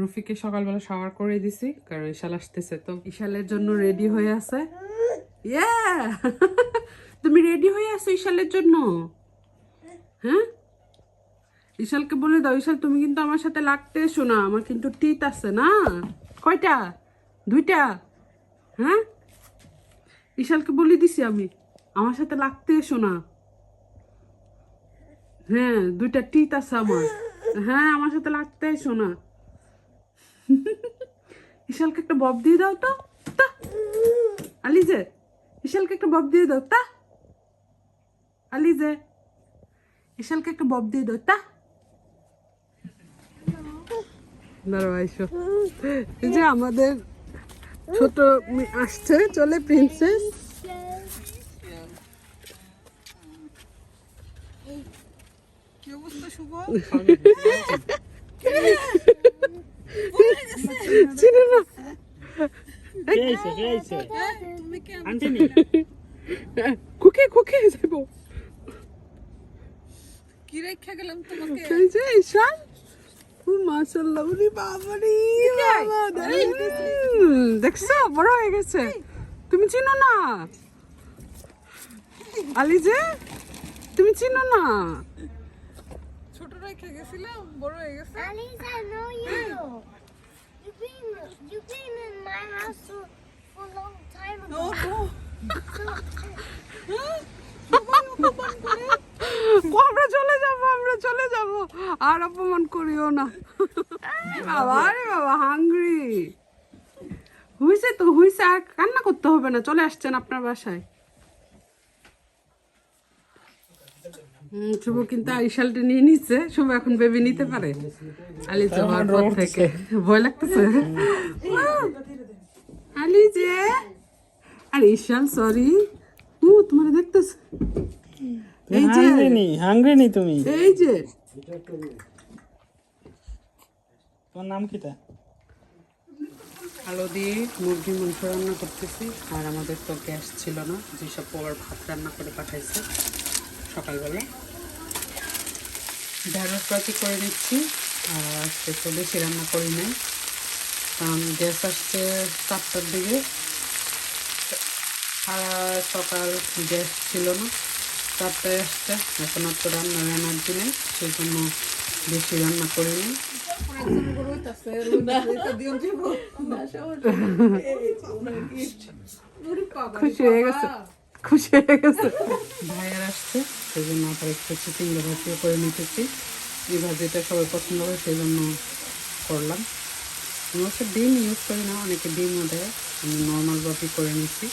রফিকে সকালবেলা শাওয়ার করে দিছি, কারণ ইশাল আসতেছে, তো ইশালের জন্য রেডি হয়ে আছে। ইয়া তুমি রেডি হয়ে আছো ইশালের জন্য? হ্যাঁ? ইশালকে বলে দাও ইশাল তুমি কিন্তু আমার সাথে লাগতে এসো না, আমার কিন্তু টিত আছে না। কয়টা? দুইটা? হ্যাঁ? ইশালকে বলে দিছি আমি, আমার সাথে লাগতে এসো না। হ্যাঁ দুইটা টিত আছে আমার। হ্যাঁ আমার সাথে লাগতে এসো না। ইশালকে একটা বব দিয়ে দাও তো। তা। আলিজে ইশালকে একটা বব দিয়ে দাও। তা। আলিজে ইশালকে একটা বব দিয়ে দাও। তা। যে আমাদের ছোট আসছে চলে প্রিন্সেস কি অবস্থা শুভ? চিনে না তুমি কেন আনছিনি যাইব কি রেখে গেলাম তোমাকে? এই যে ঈশান? ও মাশাআল্লাহ উনি বাবারে দেখছ? বড় হয়ে গেছে। তুমি চিনো না? আলি যে তুমি চিনো না? ছোট রেখে গেছিলাম বড় হয়ে গেছে. You've been you've been in my house for, for a long time ago. ও, আমরা চলে যাব আমরা চলে যাব। আর অপমান করিও না। বাবা আরে বাবা হাংরি হইছে তো হইছে আর কান্না করতে হবে না। চলে আসছেন আপনার বাসায়। শুভ কিন্তু আইসালটা নিয়ে নিচ্ছে শুভ এখন বেবি নিতে পারে। আলি যাওয়ার পর থেকে। ভয় লাগতেছে। আলি যে আর ঈশাল সরি ও তোমার দেখতেছে? এই যে। হাঙ্গরি নি নি তুমি। এই যে। তোমার নাম কিটা? আলো দিয়ে মুরগির মাংস রান্না করতেছি। আর আমাদের তো গ্যাস ছিল না যেসব পোয়ার ভাত রান্না করে পাঠাইছে। সকালবেলা। ঢেঁড়স পাতি করে নিচ্ছি আর আজকে তো বেশি রান্না করি নাই। কারণ গ্যাস আসছে চারটার দিকে। সারা সকাল গ্যাস ছিল না চারটায় আসছে। এখন আর তো রান্নার এনার্জি নেই সেই জন্য বেশি রান্না করিনি খুশি হয়ে গেছে। খুশি হয়ে গেছে। ভাইয়ার আসছে, সেই জন্য আবার একটু চিকেন ভাজিও করে নিতেছি। এই ভাজিটা সবাই পছন্দ করে, সেই জন্য করলাম। আমি হচ্ছে ডিম ইউজ করি না, অনেকে ডিমও দেয়। আমি নর্মাল ভাজি করে নিচ্ছি।